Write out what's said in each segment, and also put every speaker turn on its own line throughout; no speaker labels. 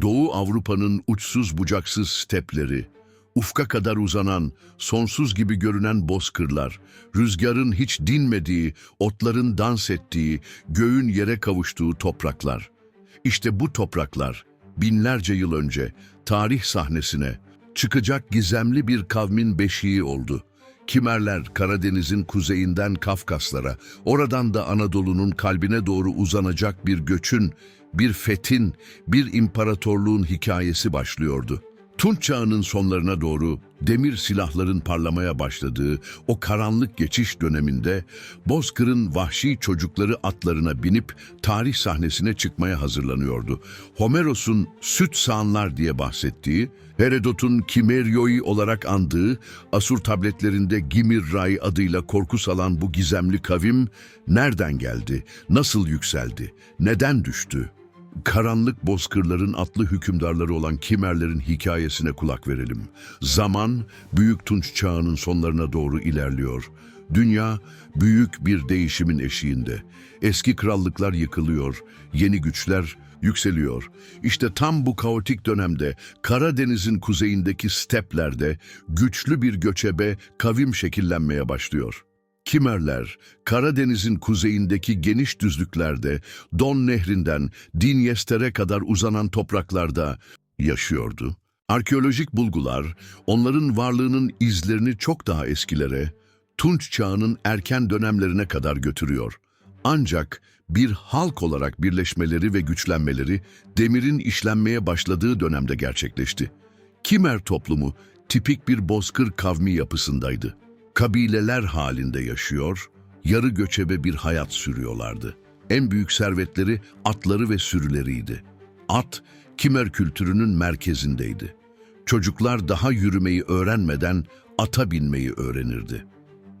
Doğu Avrupa'nın uçsuz bucaksız stepleri, ufka kadar uzanan, sonsuz gibi görünen bozkırlar, rüzgarın hiç dinmediği, otların dans ettiği, göğün yere kavuştuğu topraklar. İşte bu topraklar binlerce yıl önce tarih sahnesine çıkacak gizemli bir kavmin beşiği oldu. Kimerler Karadeniz'in kuzeyinden Kafkaslara, oradan da Anadolu'nun kalbine doğru uzanacak bir göçün, bir fethin, bir imparatorluğun hikayesi başlıyordu. Tunç çağının sonlarına doğru demir silahların parlamaya başladığı o karanlık geçiş döneminde Bozkır'ın vahşi çocukları atlarına binip tarih sahnesine çıkmaya hazırlanıyordu. Homeros'un süt sağanlar diye bahsettiği, Herodot'un Kimeryoi olarak andığı, Asur tabletlerinde Gimirray adıyla korku salan bu gizemli kavim nereden geldi, nasıl yükseldi, neden düştü? Karanlık bozkırların atlı hükümdarları olan Kimerlerin hikayesine kulak verelim. Zaman, Büyük Tunç Çağı'nın sonlarına doğru ilerliyor. Dünya, büyük bir değişimin eşiğinde. Eski krallıklar yıkılıyor, yeni güçler yükseliyor. İşte tam bu kaotik dönemde Karadeniz'in kuzeyindeki steplerde güçlü bir göçebe kavim şekillenmeye başlıyor. Kimerler, Karadeniz'in kuzeyindeki geniş düzlüklerde, Don Nehri'nden Dinyester'e kadar uzanan topraklarda yaşıyordu. Arkeolojik bulgular, onların varlığının izlerini çok daha eskilere, Tunç çağının erken dönemlerine kadar götürüyor. Ancak bir halk olarak birleşmeleri ve güçlenmeleri demirin işlenmeye başladığı dönemde gerçekleşti. Kimer toplumu tipik bir bozkır kavmi yapısındaydı kabileler halinde yaşıyor, yarı göçebe bir hayat sürüyorlardı. En büyük servetleri atları ve sürüleriydi. At, Kimer kültürünün merkezindeydi. Çocuklar daha yürümeyi öğrenmeden ata binmeyi öğrenirdi.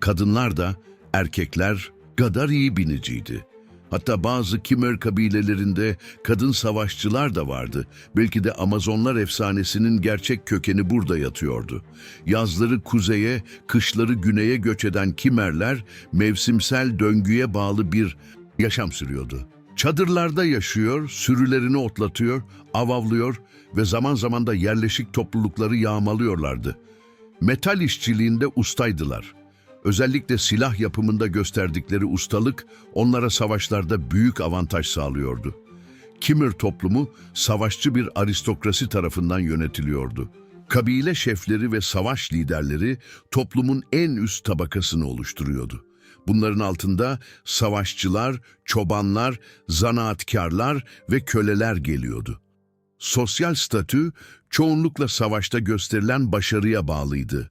Kadınlar da, erkekler kadar iyi biniciydi. Hatta bazı Kimer kabilelerinde kadın savaşçılar da vardı. Belki de Amazonlar efsanesinin gerçek kökeni burada yatıyordu. Yazları kuzeye, kışları güneye göç eden Kimerler mevsimsel döngüye bağlı bir yaşam sürüyordu. Çadırlarda yaşıyor, sürülerini otlatıyor, avavlıyor ve zaman zaman da yerleşik toplulukları yağmalıyorlardı. Metal işçiliğinde ustaydılar. Özellikle silah yapımında gösterdikleri ustalık onlara savaşlarda büyük avantaj sağlıyordu. Kimmer toplumu savaşçı bir aristokrasi tarafından yönetiliyordu. Kabile şefleri ve savaş liderleri toplumun en üst tabakasını oluşturuyordu. Bunların altında savaşçılar, çobanlar, zanaatkarlar ve köleler geliyordu. Sosyal statü çoğunlukla savaşta gösterilen başarıya bağlıydı.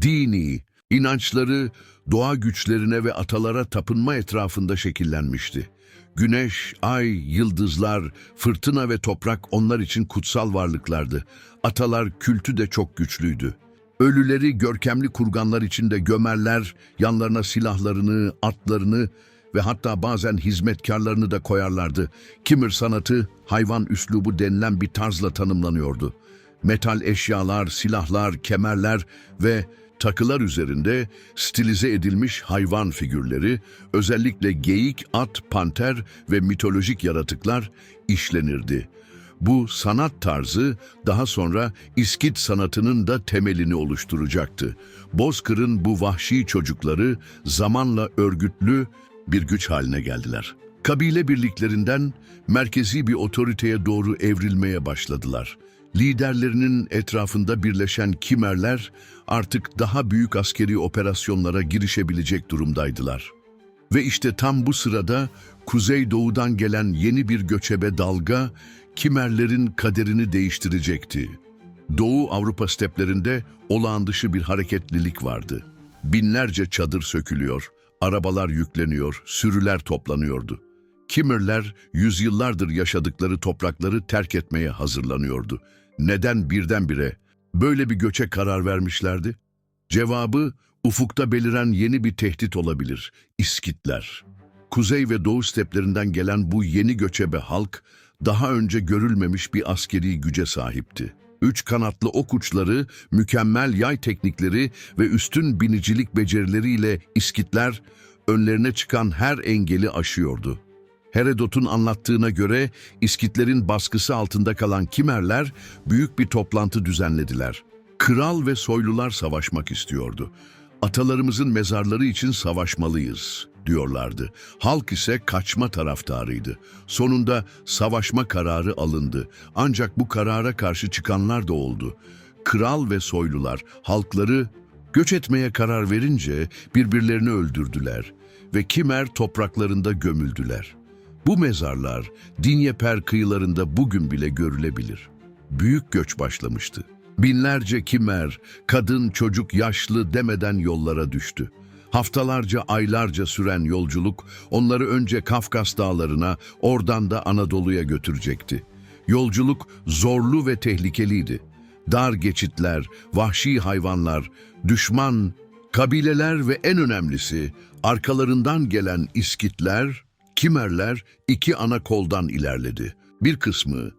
Dini, İnançları doğa güçlerine ve atalara tapınma etrafında şekillenmişti. Güneş, ay, yıldızlar, fırtına ve toprak onlar için kutsal varlıklardı. Atalar kültü de çok güçlüydü. Ölüleri görkemli kurganlar içinde gömerler, yanlarına silahlarını, atlarını ve hatta bazen hizmetkarlarını da koyarlardı. Kimir sanatı, hayvan üslubu denilen bir tarzla tanımlanıyordu. Metal eşyalar, silahlar, kemerler ve takılar üzerinde stilize edilmiş hayvan figürleri, özellikle geyik, at, panter ve mitolojik yaratıklar işlenirdi. Bu sanat tarzı daha sonra İskit sanatının da temelini oluşturacaktı. Bozkır'ın bu vahşi çocukları zamanla örgütlü bir güç haline geldiler. Kabile birliklerinden merkezi bir otoriteye doğru evrilmeye başladılar. Liderlerinin etrafında birleşen Kimerler artık daha büyük askeri operasyonlara girişebilecek durumdaydılar. Ve işte tam bu sırada kuzeydoğudan gelen yeni bir göçebe dalga Kimerlerin kaderini değiştirecekti. Doğu Avrupa steplerinde olağan dışı bir hareketlilik vardı. Binlerce çadır sökülüyor, arabalar yükleniyor, sürüler toplanıyordu. Kimmerler yüzyıllardır yaşadıkları toprakları terk etmeye hazırlanıyordu. Neden birdenbire böyle bir göçe karar vermişlerdi? Cevabı ufukta beliren yeni bir tehdit olabilir. İskitler. Kuzey ve doğu steplerinden gelen bu yeni göçebe halk daha önce görülmemiş bir askeri güce sahipti. Üç kanatlı ok uçları, mükemmel yay teknikleri ve üstün binicilik becerileriyle İskitler önlerine çıkan her engeli aşıyordu. Herodot'un anlattığına göre İskitlerin baskısı altında kalan Kimerler büyük bir toplantı düzenlediler. Kral ve soylular savaşmak istiyordu. Atalarımızın mezarları için savaşmalıyız diyorlardı. Halk ise kaçma taraftarıydı. Sonunda savaşma kararı alındı. Ancak bu karara karşı çıkanlar da oldu. Kral ve soylular halkları göç etmeye karar verince birbirlerini öldürdüler ve Kimer topraklarında gömüldüler. Bu mezarlar Dinyeper kıyılarında bugün bile görülebilir. Büyük göç başlamıştı. Binlerce Kimer, kadın, çocuk, yaşlı demeden yollara düştü. Haftalarca, aylarca süren yolculuk onları önce Kafkas dağlarına, oradan da Anadolu'ya götürecekti. Yolculuk zorlu ve tehlikeliydi. Dar geçitler, vahşi hayvanlar, düşman, kabileler ve en önemlisi arkalarından gelen İskitler, Kimerler iki ana koldan ilerledi. Bir kısmı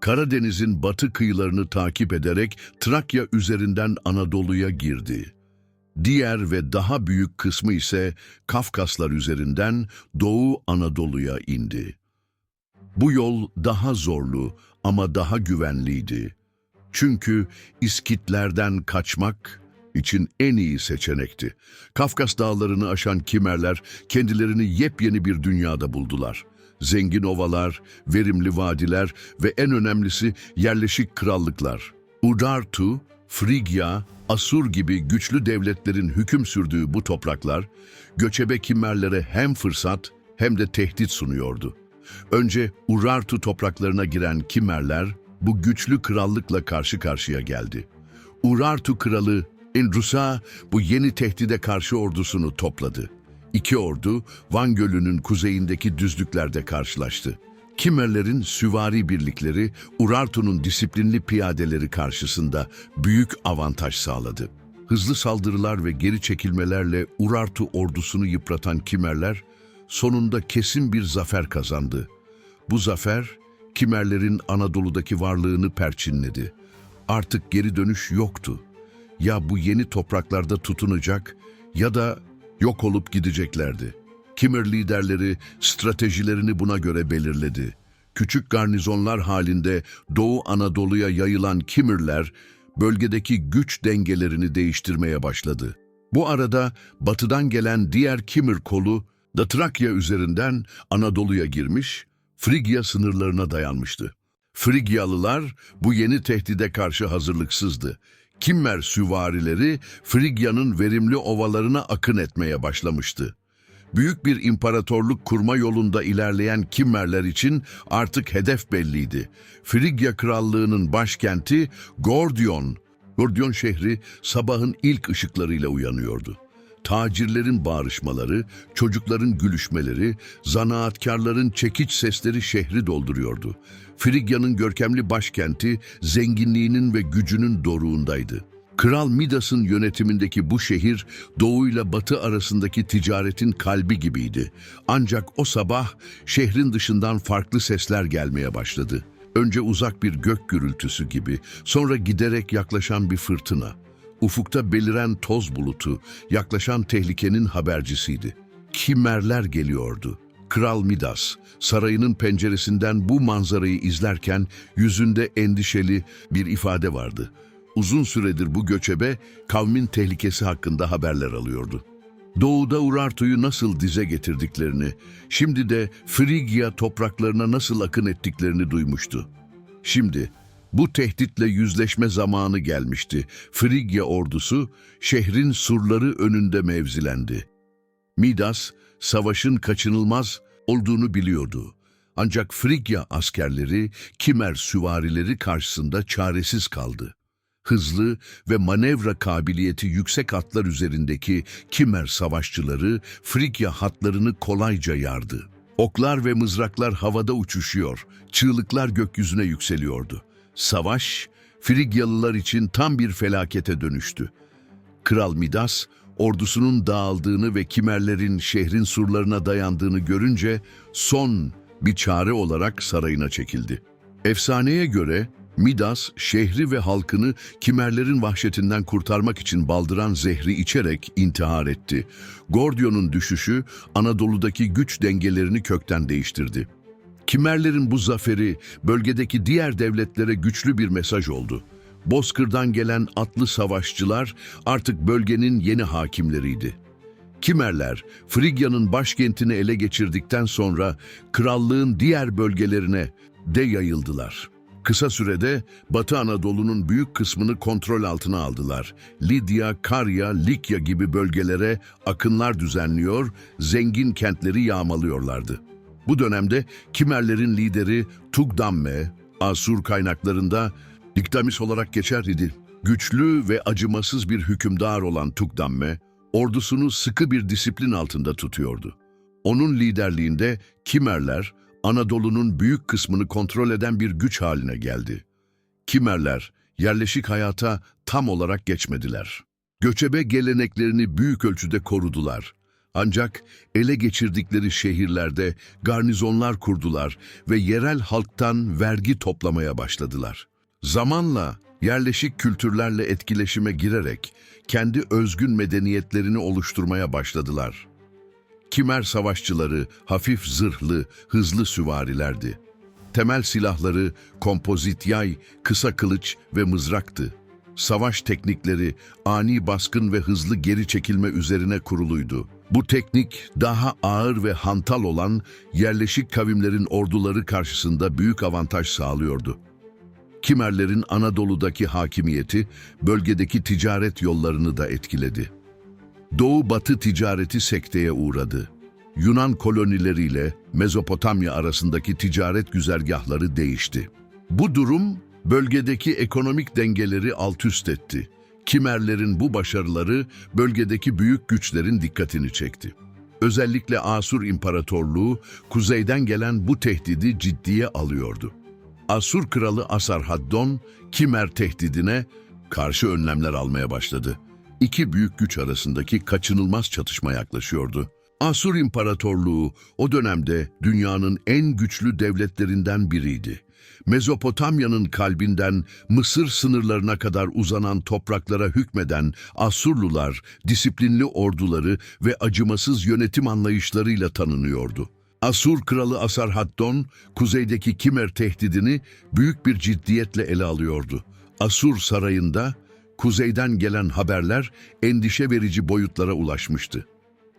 Karadeniz'in batı kıyılarını takip ederek Trakya üzerinden Anadolu'ya girdi. Diğer ve daha büyük kısmı ise Kafkaslar üzerinden Doğu Anadolu'ya indi. Bu yol daha zorlu ama daha güvenliydi. Çünkü İskitlerden kaçmak için en iyi seçenekti. Kafkas dağlarını aşan Kimerler kendilerini yepyeni bir dünyada buldular. Zengin ovalar, verimli vadiler ve en önemlisi yerleşik krallıklar. Urartu, Frigya, Asur gibi güçlü devletlerin hüküm sürdüğü bu topraklar, göçebe Kimerlere hem fırsat hem de tehdit sunuyordu. Önce Urartu topraklarına giren Kimerler bu güçlü krallıkla karşı karşıya geldi. Urartu kralı Indrusa bu yeni tehdide karşı ordusunu topladı. İki ordu Van Gölü'nün kuzeyindeki düzlüklerde karşılaştı. Kimerlerin süvari birlikleri Urartu'nun disiplinli piyadeleri karşısında büyük avantaj sağladı. Hızlı saldırılar ve geri çekilmelerle Urartu ordusunu yıpratan Kimerler sonunda kesin bir zafer kazandı. Bu zafer Kimerlerin Anadolu'daki varlığını perçinledi. Artık geri dönüş yoktu. Ya bu yeni topraklarda tutunacak ya da yok olup gideceklerdi. Kimmer liderleri stratejilerini buna göre belirledi. Küçük garnizonlar halinde Doğu Anadolu'ya yayılan Kimmerler bölgedeki güç dengelerini değiştirmeye başladı. Bu arada batıdan gelen diğer Kimmer kolu da Trakya üzerinden Anadolu'ya girmiş, Frigya sınırlarına dayanmıştı. Frigyalılar bu yeni tehdide karşı hazırlıksızdı. Kimmer süvarileri Frigya'nın verimli ovalarına akın etmeye başlamıştı. Büyük bir imparatorluk kurma yolunda ilerleyen Kimmerler için artık hedef belliydi. Frigya krallığının başkenti Gordion, Gordion şehri sabahın ilk ışıklarıyla uyanıyordu. Tacirlerin bağrışmaları, çocukların gülüşmeleri, zanaatkarların çekiç sesleri şehri dolduruyordu. Frigya'nın görkemli başkenti zenginliğinin ve gücünün doruğundaydı. Kral Midas'ın yönetimindeki bu şehir doğuyla batı arasındaki ticaretin kalbi gibiydi. Ancak o sabah şehrin dışından farklı sesler gelmeye başladı. Önce uzak bir gök gürültüsü gibi, sonra giderek yaklaşan bir fırtına. Ufukta beliren toz bulutu, yaklaşan tehlikenin habercisiydi. Kimerler geliyordu. Kral Midas, sarayının penceresinden bu manzarayı izlerken yüzünde endişeli bir ifade vardı. Uzun süredir bu göçebe kavmin tehlikesi hakkında haberler alıyordu. Doğuda Urartu'yu nasıl dize getirdiklerini, şimdi de Frigya topraklarına nasıl akın ettiklerini duymuştu. Şimdi bu tehditle yüzleşme zamanı gelmişti. Frigya ordusu şehrin surları önünde mevzilendi. Midas, savaşın kaçınılmaz olduğunu biliyordu. Ancak Frigya askerleri, Kimer süvarileri karşısında çaresiz kaldı. Hızlı ve manevra kabiliyeti yüksek atlar üzerindeki Kimer savaşçıları Frigya hatlarını kolayca yardı. Oklar ve mızraklar havada uçuşuyor, çığlıklar gökyüzüne yükseliyordu. Savaş, Frigyalılar için tam bir felakete dönüştü. Kral Midas, ordusunun dağıldığını ve Kimerlerin şehrin surlarına dayandığını görünce son bir çare olarak sarayına çekildi. Efsaneye göre Midas, şehri ve halkını Kimerlerin vahşetinden kurtarmak için baldıran zehri içerek intihar etti. Gordion'un düşüşü Anadolu'daki güç dengelerini kökten değiştirdi. Kimerlerin bu zaferi bölgedeki diğer devletlere güçlü bir mesaj oldu. Bozkır'dan gelen atlı savaşçılar artık bölgenin yeni hakimleriydi. Kimerler, Frigya'nın başkentini ele geçirdikten sonra krallığın diğer bölgelerine de yayıldılar. Kısa sürede Batı Anadolu'nun büyük kısmını kontrol altına aldılar. Lidya, Karya, Likya gibi bölgelere akınlar düzenliyor, zengin kentleri yağmalıyorlardı. Bu dönemde Kimerlerin lideri Tugdamme, Asur kaynaklarında Diktamis olarak geçer idi. Güçlü ve acımasız bir hükümdar olan Tugdamme, ordusunu sıkı bir disiplin altında tutuyordu. Onun liderliğinde Kimerler, Anadolu'nun büyük kısmını kontrol eden bir güç haline geldi. Kimerler, yerleşik hayata tam olarak geçmediler. Göçebe geleneklerini büyük ölçüde korudular. Ancak ele geçirdikleri şehirlerde garnizonlar kurdular ve yerel halktan vergi toplamaya başladılar. Zamanla yerleşik kültürlerle etkileşime girerek kendi özgün medeniyetlerini oluşturmaya başladılar. Kimer savaşçıları hafif zırhlı, hızlı süvarilerdi. Temel silahları kompozit yay, kısa kılıç ve mızraktı. Savaş teknikleri ani baskın ve hızlı geri çekilme üzerine kuruluydu. Bu teknik daha ağır ve hantal olan yerleşik kavimlerin orduları karşısında büyük avantaj sağlıyordu. Kimerlerin Anadolu'daki hakimiyeti bölgedeki ticaret yollarını da etkiledi. Doğu-Batı ticareti sekteye uğradı. Yunan kolonileriyle Mezopotamya arasındaki ticaret güzergahları değişti. Bu durum bölgedeki ekonomik dengeleri alt üst etti. Kimerlerin bu başarıları bölgedeki büyük güçlerin dikkatini çekti. Özellikle Asur İmparatorluğu kuzeyden gelen bu tehdidi ciddiye alıyordu. Asur kralı Asarhaddon, Kimer tehdidine karşı önlemler almaya başladı. İki büyük güç arasındaki kaçınılmaz çatışma yaklaşıyordu. Asur İmparatorluğu o dönemde dünyanın en güçlü devletlerinden biriydi. Mezopotamya'nın kalbinden Mısır sınırlarına kadar uzanan topraklara hükmeden Asurlular, disiplinli orduları ve acımasız yönetim anlayışlarıyla tanınıyordu. Asur kralı Asarhaddon, kuzeydeki Kimer tehdidini büyük bir ciddiyetle ele alıyordu. Asur sarayında kuzeyden gelen haberler endişe verici boyutlara ulaşmıştı.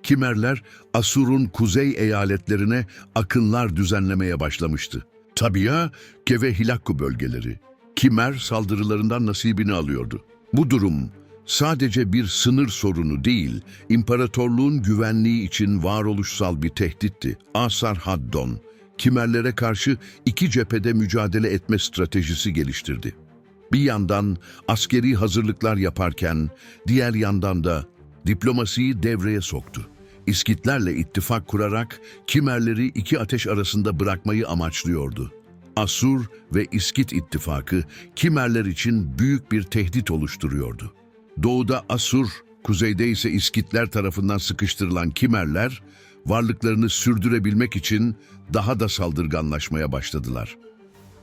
Kimerler Asur'un kuzey eyaletlerine akınlar düzenlemeye başlamıştı. Tabiya, Ke ve Hilakku bölgeleri. Kimer saldırılarından nasibini alıyordu. Bu durum sadece bir sınır sorunu değil, imparatorluğun güvenliği için varoluşsal bir tehditti. Asar Haddon, Kimerlere karşı iki cephede mücadele etme stratejisi geliştirdi. Bir yandan askeri hazırlıklar yaparken, diğer yandan da diplomasiyi devreye soktu. İskitlerle ittifak kurarak Kimerleri iki ateş arasında bırakmayı amaçlıyordu. Asur ve İskit ittifakı Kimerler için büyük bir tehdit oluşturuyordu. Doğuda Asur, kuzeyde ise İskitler tarafından sıkıştırılan Kimerler, varlıklarını sürdürebilmek için daha da saldırganlaşmaya başladılar.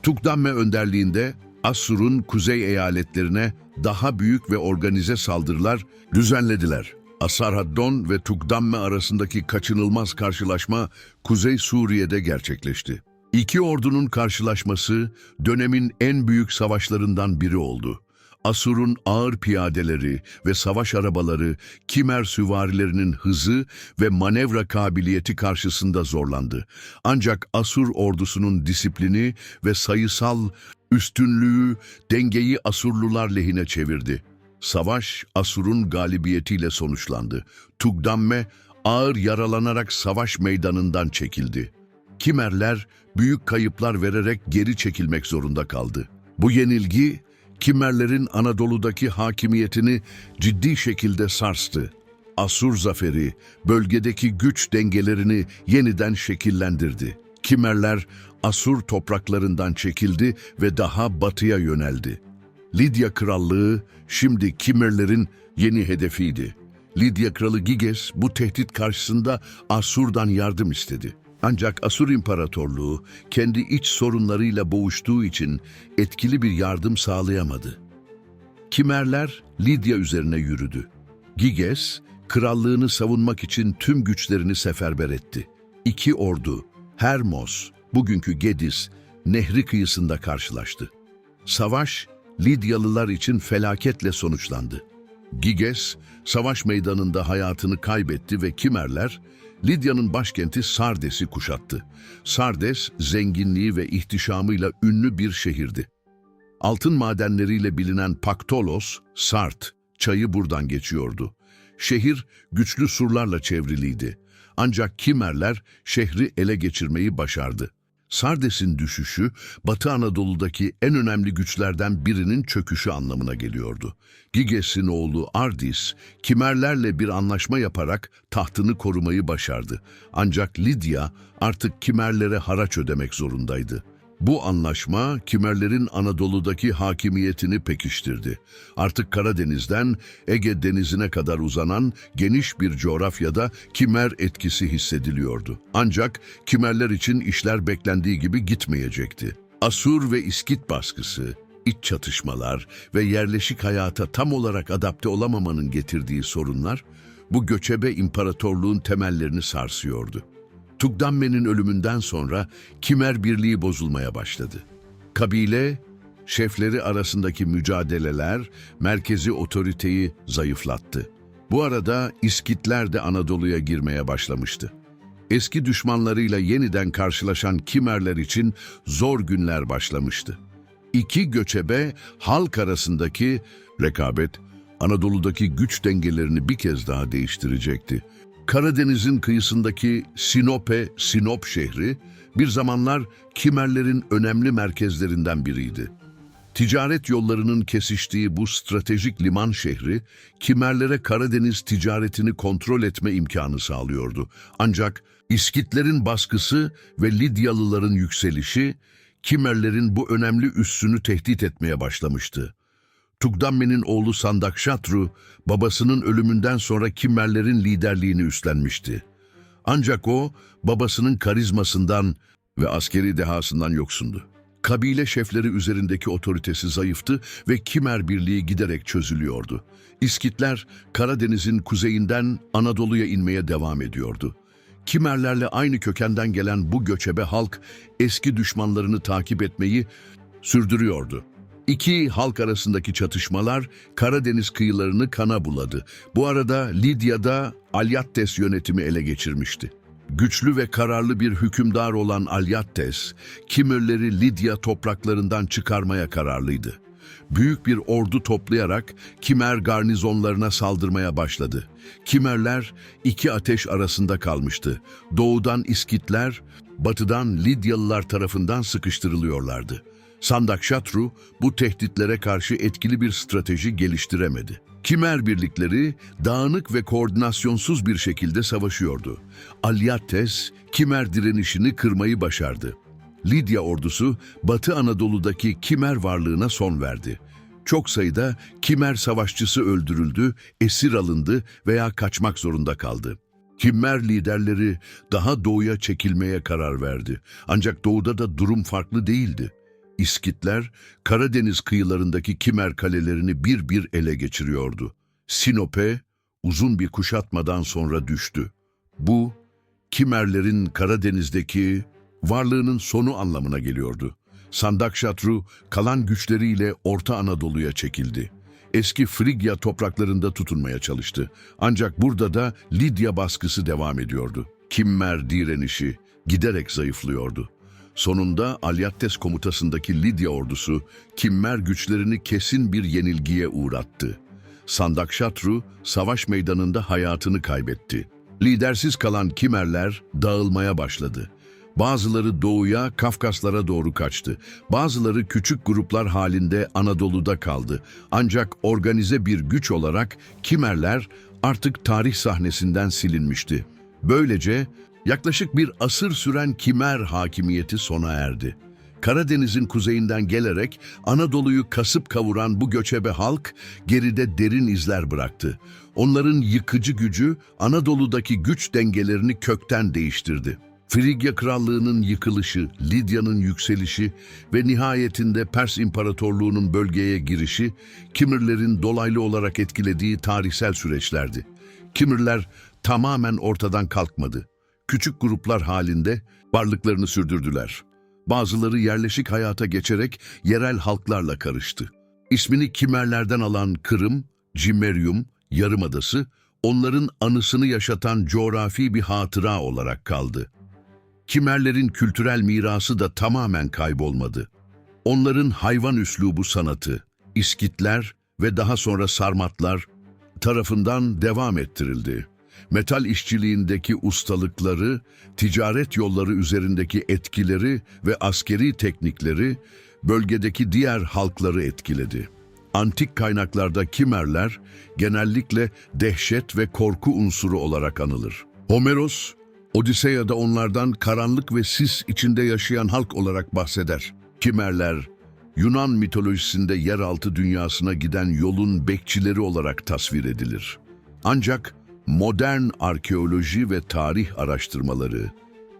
Tukdamme önderliğinde Asur'un kuzey eyaletlerine daha büyük ve organize saldırılar düzenlediler. Asarhaddon ve Tukdamme arasındaki kaçınılmaz karşılaşma Kuzey Suriye'de gerçekleşti. İki ordunun karşılaşması dönemin en büyük savaşlarından biri oldu. Asur'un ağır piyadeleri ve savaş arabaları Kimer süvarilerinin hızı ve manevra kabiliyeti karşısında zorlandı. Ancak Asur ordusunun disiplini ve sayısal üstünlüğü dengeyi Asurlular lehine çevirdi. Savaş Asur'un galibiyetiyle sonuçlandı. Tugdamme ağır yaralanarak savaş meydanından çekildi. Kimerler büyük kayıplar vererek geri çekilmek zorunda kaldı. Bu yenilgi Kimerlerin Anadolu'daki hakimiyetini ciddi şekilde sarstı. Asur zaferi bölgedeki güç dengelerini yeniden şekillendirdi. Kimerler Asur topraklarından çekildi ve daha batıya yöneldi. Lidya Krallığı şimdi Kimerlerin yeni hedefiydi. Lidya Kralı Giges bu tehdit karşısında Asur'dan yardım istedi. Ancak Asur İmparatorluğu kendi iç sorunlarıyla boğuştuğu için etkili bir yardım sağlayamadı. Kimerler Lidya üzerine yürüdü. Giges, krallığını savunmak için tüm güçlerini seferber etti. İki ordu, Hermos, bugünkü Gedis, nehri kıyısında karşılaştı. Savaş, Lidyalılar için felaketle sonuçlandı. Giges, savaş meydanında hayatını kaybetti ve Kimerler, Lidya'nın başkenti Sardes'i kuşattı. Sardes, zenginliği ve ihtişamıyla ünlü bir şehirdi. Altın madenleriyle bilinen Paktolos, Sart, çayı buradan geçiyordu. Şehir güçlü surlarla çevriliydi. Ancak Kimerler şehri ele geçirmeyi başardı. Sardes'in düşüşü, Batı Anadolu'daki en önemli güçlerden birinin çöküşü anlamına geliyordu. Giges'in oğlu Ardis, Kimerlerle bir anlaşma yaparak tahtını korumayı başardı. Ancak Lidya artık Kimerlere haraç ödemek zorundaydı. Bu anlaşma Kimerlerin Anadolu'daki hakimiyetini pekiştirdi. Artık Karadeniz'den Ege Denizi'ne kadar uzanan geniş bir coğrafyada Kimer etkisi hissediliyordu. Ancak Kimerler için işler beklendiği gibi gitmeyecekti. Asur ve İskit baskısı, iç çatışmalar ve yerleşik hayata tam olarak adapte olamamanın getirdiği sorunlar bu göçebe imparatorluğun temellerini sarsıyordu. Tugdammen'in ölümünden sonra Kimer Birliği bozulmaya başladı. Kabile, şefleri arasındaki mücadeleler merkezi otoriteyi zayıflattı. Bu arada İskitler de Anadolu'ya girmeye başlamıştı. Eski düşmanlarıyla yeniden karşılaşan Kimerler için zor günler başlamıştı. İki göçebe halk arasındaki rekabet Anadolu'daki güç dengelerini bir kez daha değiştirecekti. Karadeniz'in kıyısındaki Sinope, Sinop şehri bir zamanlar Kimerlerin önemli merkezlerinden biriydi. Ticaret yollarının kesiştiği bu stratejik liman şehri, Kimerlere Karadeniz ticaretini kontrol etme imkanı sağlıyordu. Ancak İskitlerin baskısı ve Lidyalıların yükselişi, Kimerlerin bu önemli üssünü tehdit etmeye başlamıştı. Tugdammen'in oğlu Sandakşatru, babasının ölümünden sonra Kimmerlerin liderliğini üstlenmişti. Ancak o, babasının karizmasından ve askeri dehasından yoksundu. Kabile şefleri üzerindeki otoritesi zayıftı ve Kimer Birliği giderek çözülüyordu. İskitler, Karadeniz'in kuzeyinden Anadolu'ya inmeye devam ediyordu. Kimerlerle aynı kökenden gelen bu göçebe halk, eski düşmanlarını takip etmeyi sürdürüyordu. İki halk arasındaki çatışmalar Karadeniz kıyılarını kana buladı. Bu arada Lidya'da Alyattes yönetimi ele geçirmişti. Güçlü ve kararlı bir hükümdar olan Alyattes, Kimürleri Lidya topraklarından çıkarmaya kararlıydı. Büyük bir ordu toplayarak Kimer garnizonlarına saldırmaya başladı. Kimerler iki ateş arasında kalmıştı. Doğudan İskitler, batıdan Lidyalılar tarafından sıkıştırılıyorlardı. Sandakşatru bu tehditlere karşı etkili bir strateji geliştiremedi. Kimer birlikleri dağınık ve koordinasyonsuz bir şekilde savaşıyordu. Alyattes, Kimer direnişini kırmayı başardı. Lidya ordusu Batı Anadolu'daki Kimer varlığına son verdi. Çok sayıda Kimer savaşçısı öldürüldü, esir alındı veya kaçmak zorunda kaldı. Kimmer liderleri daha doğuya çekilmeye karar verdi. Ancak doğuda da durum farklı değildi. İskitler Karadeniz kıyılarındaki Kimer kalelerini bir bir ele geçiriyordu. Sinope uzun bir kuşatmadan sonra düştü. Bu Kimerlerin Karadeniz'deki varlığının sonu anlamına geliyordu. Sandakşatru kalan güçleriyle Orta Anadolu'ya çekildi. Eski Frigya topraklarında tutunmaya çalıştı. Ancak burada da Lidya baskısı devam ediyordu. Kimmer direnişi giderek zayıflıyordu. Sonunda Alyattes komutasındaki Lidya ordusu Kimmer güçlerini kesin bir yenilgiye uğrattı. Sandakşatru savaş meydanında hayatını kaybetti. Lidersiz kalan Kimerler dağılmaya başladı. Bazıları doğuya, Kafkaslara doğru kaçtı. Bazıları küçük gruplar halinde Anadolu'da kaldı. Ancak organize bir güç olarak Kimerler artık tarih sahnesinden silinmişti. Böylece yaklaşık bir asır süren Kimer hakimiyeti sona erdi. Karadeniz'in kuzeyinden gelerek Anadolu'yu kasıp kavuran bu göçebe halk geride derin izler bıraktı. Onların yıkıcı gücü Anadolu'daki güç dengelerini kökten değiştirdi. Frigya Krallığı'nın yıkılışı, Lidya'nın yükselişi ve nihayetinde Pers İmparatorluğu'nun bölgeye girişi, Kimmerlerin dolaylı olarak etkilediği tarihsel süreçlerdi. Kimmerler tamamen ortadan kalkmadı. Küçük gruplar halinde varlıklarını sürdürdüler. Bazıları yerleşik hayata geçerek yerel halklarla karıştı. İsmini Kimerlerden alan Kırım, Cimmerium, Yarımadası, onların anısını yaşatan coğrafi bir hatıra olarak kaldı. Kimerlerin kültürel mirası da tamamen kaybolmadı. Onların hayvan üslubu sanatı, iskitler ve daha sonra sarmatlar tarafından devam ettirildi. Metal işçiliğindeki ustalıkları, ticaret yolları üzerindeki etkileri ve askeri teknikleri bölgedeki diğer halkları etkiledi. Antik kaynaklarda Kimerler genellikle dehşet ve korku unsuru olarak anılır. Homeros, Odiseya'da onlardan karanlık ve sis içinde yaşayan halk olarak bahseder. Kimerler, Yunan mitolojisinde yeraltı dünyasına giden yolun bekçileri olarak tasvir edilir. Ancak modern arkeoloji ve tarih araştırmaları,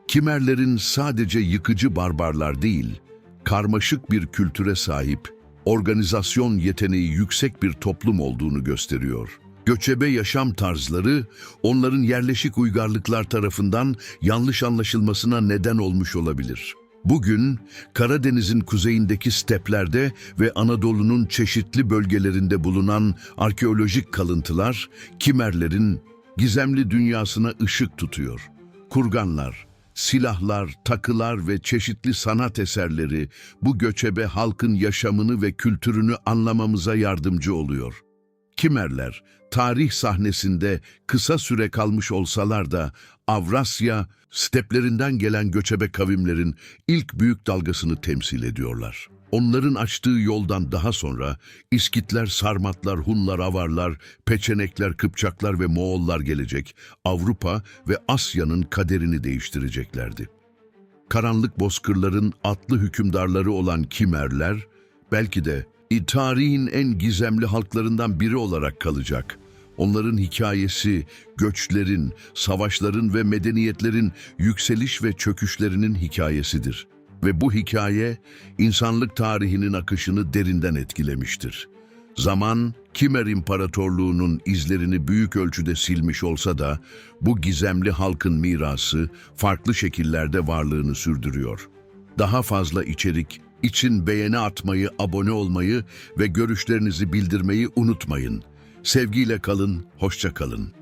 Kimerlerin sadece yıkıcı barbarlar değil, karmaşık bir kültüre sahip, organizasyon yeteneği yüksek bir toplum olduğunu gösteriyor. Göçebe yaşam tarzları, onların yerleşik uygarlıklar tarafından yanlış anlaşılmasına neden olmuş olabilir. Bugün Karadeniz'in kuzeyindeki steplerde ve Anadolu'nun çeşitli bölgelerinde bulunan arkeolojik kalıntılar, Kimerlerin gizemli dünyasına ışık tutuyor. Kurganlar, silahlar, takılar ve çeşitli sanat eserleri bu göçebe halkın yaşamını ve kültürünü anlamamıza yardımcı oluyor. Kimerler, tarih sahnesinde kısa süre kalmış olsalar da Avrasya, steplerinden gelen göçebe kavimlerin ilk büyük dalgasını temsil ediyorlar. Onların açtığı yoldan daha sonra İskitler, Sarmatlar, Hunlar, Avarlar, Peçenekler, Kıpçaklar ve Moğollar gelecek, Avrupa ve Asya'nın kaderini değiştireceklerdi. Karanlık bozkırların atlı hükümdarları olan Kimerler, belki de tarihin en gizemli halklarından biri olarak kalacak. Onların hikayesi, göçlerin, savaşların ve medeniyetlerin yükseliş ve çöküşlerinin hikayesidir. Ve bu hikaye, insanlık tarihinin akışını derinden etkilemiştir. Zaman, Kimer İmparatorluğu'nun izlerini büyük ölçüde silmiş olsa da, bu gizemli halkın mirası farklı şekillerde varlığını sürdürüyor. Daha fazla içerik için beğeni atmayı, abone olmayı ve görüşlerinizi bildirmeyi unutmayın. Sevgiyle kalın, hoşça kalın.